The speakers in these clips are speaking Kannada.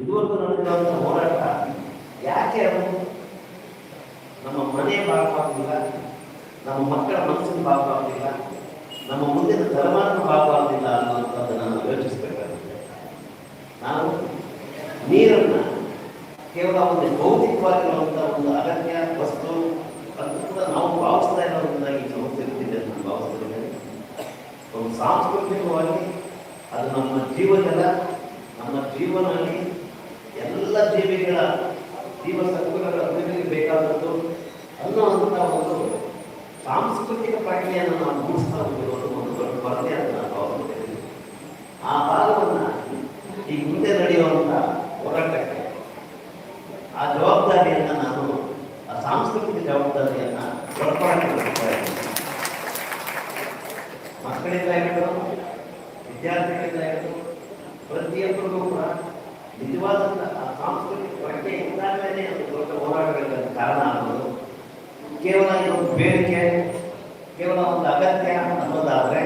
ಇದುವರೆಗೂ ನಡೆದಿರುವಂಥ ಹೋರಾಟ ಯಾಕೆ ಅದು? ನಮ್ಮ ಮನೆ ಭಾಗವಾಗಲಿಲ್ಲ ನಮ್ಮ ಮಕ್ಕಳ ಮನಸ್ಸಿನ ಭಾಗವಾಗಲಿಲ್ಲ ನಮ್ಮ ಮುಂದಿನ ತಲೆಮಾರಿನ ಭಾಗವಾಗಲಿಲ್ಲ ಅನ್ನುವಂಥದ್ದನ್ನು ನಾವು ಯೋಚಿಸಬೇಕಾಗುತ್ತೆ. ನಾವು ನೀರನ್ನು ಕೇವಲ ಒಂದು ಭೌತಿಕವಾಗಿರುವಂಥ ಒಂದು ಅಗತ್ಯ ವಸ್ತು ಕೂಡ ನಾವು ಭಾವಿಸ್ತಾ ಇರೋದ್ರಿಂದಾಗಿ ಸಮಸ್ಯೆ ಅಂತ ನಾನು ಭಾವಿಸ್ತಿದ್ದೇನೆ ಒಂದು ಸಾಂಸ್ಕೃತಿಕವಾಗಿ ಅದು ನಮ್ಮ ಜೀವನದ ನಮ್ಮ ಜೀವನದಲ್ಲಿ ಜೀವ ಸತ್ವಗಳ ಅಭಿವೃದ್ಧಿಗೆ ಬೇಕಾದದ್ದು ಅನ್ನುವಂಥ ಒಂದು ಸಾಂಸ್ಕೃತಿಕ ಪ್ರಜ್ಞೆಯನ್ನು ನಾವು ಮೂಡಿಸ್ತಾ ಹೋಗಿರೋದು ಒಂದು ದೊಡ್ಡ ಕೊರತೆ ಅಂತ ನಾನು ಆ ಭಾಗವನ್ನು ಈ ಮುಂದೆ ನಡೆಯುವಂಥ ಹೋರಾಟಕ್ಕೆ, ಆ ಜವಾಬ್ದಾರಿಯನ್ನು ನಾನು, ಆ ಸಾಂಸ್ಕೃತಿಕ ಜವಾಬ್ದಾರಿಯನ್ನು ಹೊರಪಾಡಿಕೊಳ್ಳುತ್ತಾ ಮಕ್ಕಳಿಂದ ಹಿಡಿದು ವಿದ್ಯಾರ್ಥಿಗಳಿಂದ ಹಿಡಿದು ಪ್ರತಿಯೊಬ್ಬರಿಗೂ ಕೂಡ ನಿಜವಾದಂಥ ಸಾಂಸ್ಕೃತಿಕ ಪ್ರಜ್ಞೆ ಇದ್ದಾಗಲೇ ಒಂದು ದೊಡ್ಡ ಹೋರಾಟಗಳಿಗೆ ಕಾರಣ ಆಗೋದು. ಕೇವಲ ಇದೊಂದು ಬೇಡಿಕೆ, ಕೇವಲ ಒಂದು ಅಗತ್ಯ ಅನ್ನೋದಾದರೆ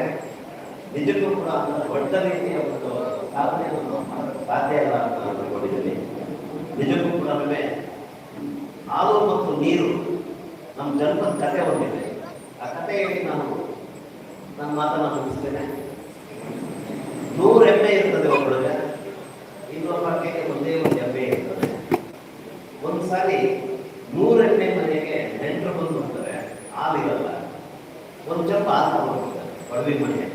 ನಿಜಕ್ಕೂ ಕೂಡ ಅದನ್ನು ದೊಡ್ಡ ರೀತಿಯ ಒಂದು ಸಾಧನೆಯನ್ನು ಸಾಧ್ಯ ಇಲ್ಲ ಅಂತ ನಾನು ನಿಜಕ್ಕೂ ಕೂಡ ಹಾಲು ಮತ್ತು ನೀರು ನಮ್ಮ ಜನ್ಮದ ಕಥೆ ಹೊಂದಿದೆ ಆ ಕಥೆ ನಾನು ನನ್ನ ಮಾತನ್ನು ಮುಗಿಸ್ತೇನೆ. ನೂರು ಎಮ್ಮೆ ಇರ್ತದೆ ಒಬ್ಬಳಿಗೆ ಇನ್ನೊಬ್ಬಕ್ಕೆ ಒಂದೇ ಒಂದು ಎಮ್ಮೆ ಇರ್ತದೆ ಒಂದು ಸಾರಿ ನೂರು ಎಮ್ಮೆ ಮನೆಗೆ ನೆಂಟರು ಬಂದು ಹೋಗ್ತಾರೆ ಹಾಲಿರಲ್ಲ ಒಂದು ಚಪ್ಪ ಹಾಲು ಹೋಗ್ತಾರೆ ಒಡವಿ ಮನೆ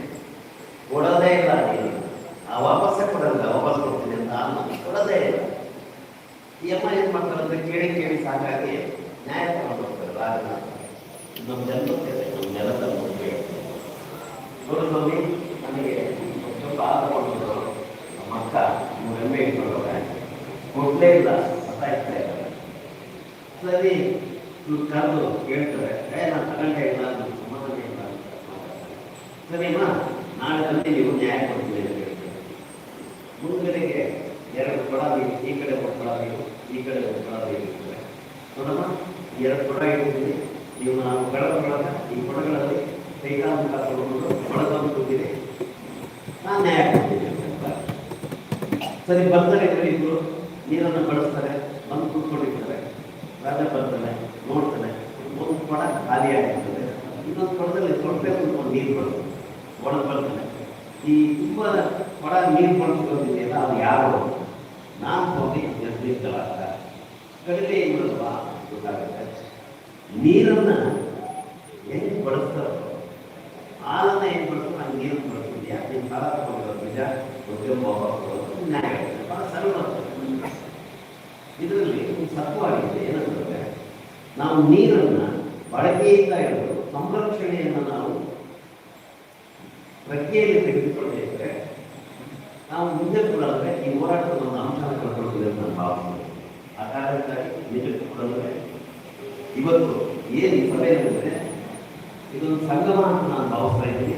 ಕೊಡೋದೇ ಇಲ್ಲ ನೀರು ಆ ವಾಪಸ್ಸೇ ಕೊಡಲ್ಲ ವಾಪಸ್ ಕೊಡ್ತೀನಿ ಅಂತ ಹಾಲು ಕೊಡೋದೇ ಇಲ್ಲ ಈ ಅಮ್ಮ ಏನ್ ಮಾಡ್ತಾರೆ ಅಂದ್ರೆ ಕೇಳಿ ಕೇಳಿ ಸಾಕಾಗಿ ನ್ಯಾಯ ತಗೊಂಡು ಹೋಗ್ತಾರೆ ನಮ್ಮ ಜನ್ಮಕ್ಕೆ ನಮ್ಮ ನೆಲದ ಬಗ್ಗೆ ನೋಡು ಸ್ವಾಮಿ ನನಗೆ ಸ್ವಲ್ಪ ಆದ ಕೊಟ್ಟು ನಮ್ಮ ಅಕ್ಕ ಮೂರು ಎಮ್ಮೆ ಇಟ್ಕೊಂಡವ್ರೆ. ಕೊಡ್ಲೇ ಇಲ್ಲ ಸತ್ತಾಯ್ತಾ ಇದ್ದಾರೆ ಸರಿ ಕರೆದು ಕೇಳ್ತಾರೆ ಏ, ನಾನು ತಗೊಂಡೇ ಇಲ್ಲ ನನ್ನ ಸಮಾಧಾನ ಇಲ್ಲ. ಸರಿಮ್ಮ ನಾಳೆ ತಂದೆ ನೀವು ನ್ಯಾಯ ಕೊಡ್ತೀವಿ ಅಂತ ಹೇಳ್ತಾರೆ. ಮುಂದ್ಗಡೆಗೆ ಎರಡು ಕೊಡ ಈ ಕಡೆ ಒಂದು ಕೊಡ ಬೇಕು ಈ ಕಡೆ ಇರ್ತದೆ. ನೋಡಮ್ಮ ಎರಡು ಕೊಡ ಇಟ್ಟಿದ್ದೀನಿ ನೀವು ನಾನು ಕಳೆದೊಳಗ ಈ ಕೊಡಗಳಲ್ಲಿ ಕೈಕಾಲ ಮುಖ ತೊಗೊಂಡು ಒಳಗೊಂಡು ಕೂತಿದೆ. ನಾನು ನ್ಯಾಯ. ಸರಿ ಬರ್ತಾರೆ ಇಬ್ಬರು ನೀರನ್ನು ಬಳಸ್ತಾರೆ, ಬಂದು ಕೂತ್ಕೊಂಡಿರ್ತಾರೆ. ರಾಜ ಬರ್ತಾನೆ ನೋಡ್ತಾನೆ ಒಂದು ಕೊಡ ಖಾಲಿ ಆಗಿರ್ತದೆ ಇನ್ನೊಂದು ಕೊಡದಲ್ಲಿ ಸ್ವಲ್ಪ ಒಂದು ನೀರು ಬರುತ್ತೆ. ಒಳಗೆ ಬರ್ತಾನೆ ಈ ತುಂಬ ಕೊಡ ನೀರು ಬಳಸ್ಕೊಂಡಿದೆಯಲ್ಲ, ಅದು ಯಾರು? ನಾನು ಹೋಗಿ ನಿರ್ದಿಷ್ಟವಾದ ಕಡಿಮೆ ಇಲ್ಲವಾ ಗೊತ್ತಾಗುತ್ತೆ. ನೀರನ್ನು ಹೆಂಗೆ ಬಳಸ್ತಾರೋ, ಹಾಲನ್ನು ಹೆಂಗೆ ಬಳಸ್ತಾರೆ ನಾನು ನೀರನ್ನು ಬಳಸ್ತೀನಿ. ಯಾಕೆ ನಿಮ್ಮ ಸಾಲ ತಗೊಂಡು ನಿಜ ಹೋಗೋದು ನ್ಯಾಯ. ಭಾಳ ಸರಳ ಇದರಲ್ಲಿ ಒಂದು ಸತ್ವವಾಗಿದೆ ಏನಂತಂದ್ರೆ, ನಾವು ನೀರನ್ನು ಬಳಕೆಯಿಂದ ಹಿಡಿದು ಸಂರಕ್ಷಣೆಯನ್ನು ನಾವು ಪ್ರಜ್ಞೆಯಲ್ಲಿ ತೆಗೆದುಕೊಂಡಿದ್ರೆ ನಾವು ಮುಂದೆ ಅಂದರೆ ಈ ಹೋರಾಟದ ಒಂದು ಅಂಶ ಕಳ್ಕೊಳ್ತೀವಿ ಅಂತ ನಾನು ಭಾವಿಸ್ತೀನಿ ಆ ಕಾರಣಕ್ಕಾಗಿ ನಿಜಕ್ಕೆ ಕೂಡ ಅಂದ್ರೆ ಇವತ್ತು ಏನು ಈ ಸಭೆ ಅಂದರೆ ಇದೊಂದು ಸಂಗಮ ಅಂತ ನಾನು ಭಾವಿಸ್ತಾ ಇದ್ದೀನಿ.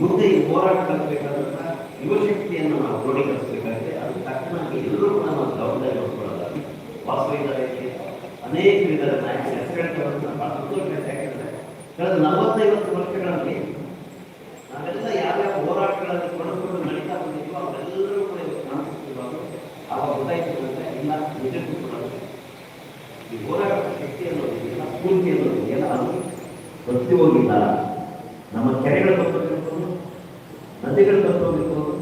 ಮುಂದೆ ಈ ಹೋರಾಟ ಕಲಿಸಬೇಕಾದಂಥ ಯುವಶಕ್ತಿಯನ್ನು ನಾವು ಕ್ರೋಢೀಕರಿಸಬೇಕಾಗಿದೆ. ಅದು ತಕ್ಷಣಕ್ಕೆ ಎಲ್ಲರೂ ಕೂಡ ನಾವು ಜವಾಬ್ದಾರಿ ಹೊತ್ಕೊಳ್ಳೋಲ್ಲ ವಾಸ್ತವಿಕವಾಗಿ ಅನೇಕ ವಿಧದ ನಾಯಕ ಭಾಳ ಸಂತೋಷ ಯಾಕೆಂದರೆ ಕಳೆದ ನಲವತ್ತೈವತ್ತು ವರ್ಷಗಳಲ್ಲಿ ಈ ಹೋರಾಟದ ಶಕ್ತಿ ಅನ್ನೋದಿದೆಯಲ್ಲ ಸ್ಫೂರ್ತಿ ಅನ್ನೋದಿದೆಯಲ್ಲ ಅದು ಗೊತ್ತಿ ಹೋಗಿಲ್ಲ ನಮ್ಮ ಕೆರೆಗಳ ಬಗ್ಗೆ ನದಿಗಳು ತಿಳ್ಕೊಂಡು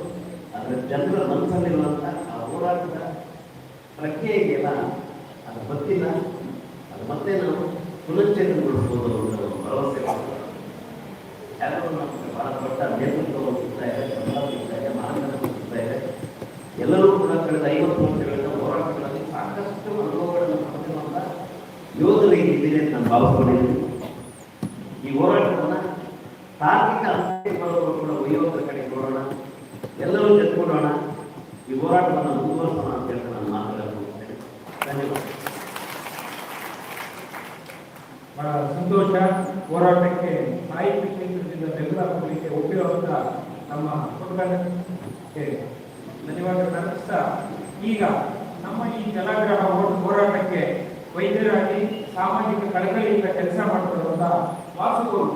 ಅದರ ಜನರ ಮನಸ್ಸಲ್ಲಿರುವಂಥ ಆ ಹೋರಾಟದ ಪ್ರಜ್ಞೆ ಇದೆಯಲ್ಲ ಅದು ಗೊತ್ತಿಲ್ಲ. ಅದು ಮತ್ತೆ ನಾವು ಪುನಶ್ಚೇತನಗೊಳಿಸ್ಬೋದು ಒಂದು ಭರವಸೆ. ಯಾರೋ ನಮಗೆ ಬಹಳ ದೊಡ್ಡ ನೇತೃತ್ವವನ್ನು ಇದೆ ಸಿಗ್ತಾ ಇದೆ ಎಲ್ಲರೂ ಕೂಡ ಕಳೆದ ಐವತ್ತು ವರ್ಷಗಳಿಂದ ಯೋಧರು ಇದ್ದೀನಿ ಅಂತ ನಾನು ಭಾವಿಸ್ಕೊಂಡಿದ್ದೀನಿ. ಈ ಹೋರಾಟವನ್ನು ತಾರ್ಕಿಕ ಅಂತ್ಯಗಳನ್ನು ಕೂಡ ಒಯ್ಯುವಂಥ ಕಡೆ ಕೊಡೋಣ. ಎಲ್ಲರೂ ತೆಗೆದುಕೊಳ್ಳೋಣ. ಈ ಹೋರಾಟವನ್ನು ಮುಂದುವರಿಸೋಣ ಅಂತ ಹೇಳಿ ನಾನು ಮುಗಿಸ್ತೇನೆ. ಧನ್ಯವಾದ. ಬಹಳ ಸಂತೋಷ. ಹೋರಾಟಕ್ಕೆ ಸಾಹಿತ್ಯ ಕ್ಷೇತ್ರದಿಂದ ಬೆಂಬಲ ಕೊಡಲಿಕ್ಕೆ ನಮ್ಮ ಪುಟ್ಟಕ್ಕೆ ಧನ್ಯವಾದ. ಅರ್ಪಿಸ್ತಾ ಈಗ ನಮ್ಮ ಈ ಜಲಾಗ್ರಹ ಹೋರಾಟಕ್ಕೆ ವೈದ್ಯರಾಗಿ ಸಾಮಾಜಿಕ ಕಳಕಳಿಯಿಂದ ಕೆಲಸ ಮಾಡಿಕೊಳ್ಳುವಂತ ವಾಸುಗಳು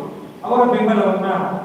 ಅವರ ಬೆಂಬಲವನ್ನ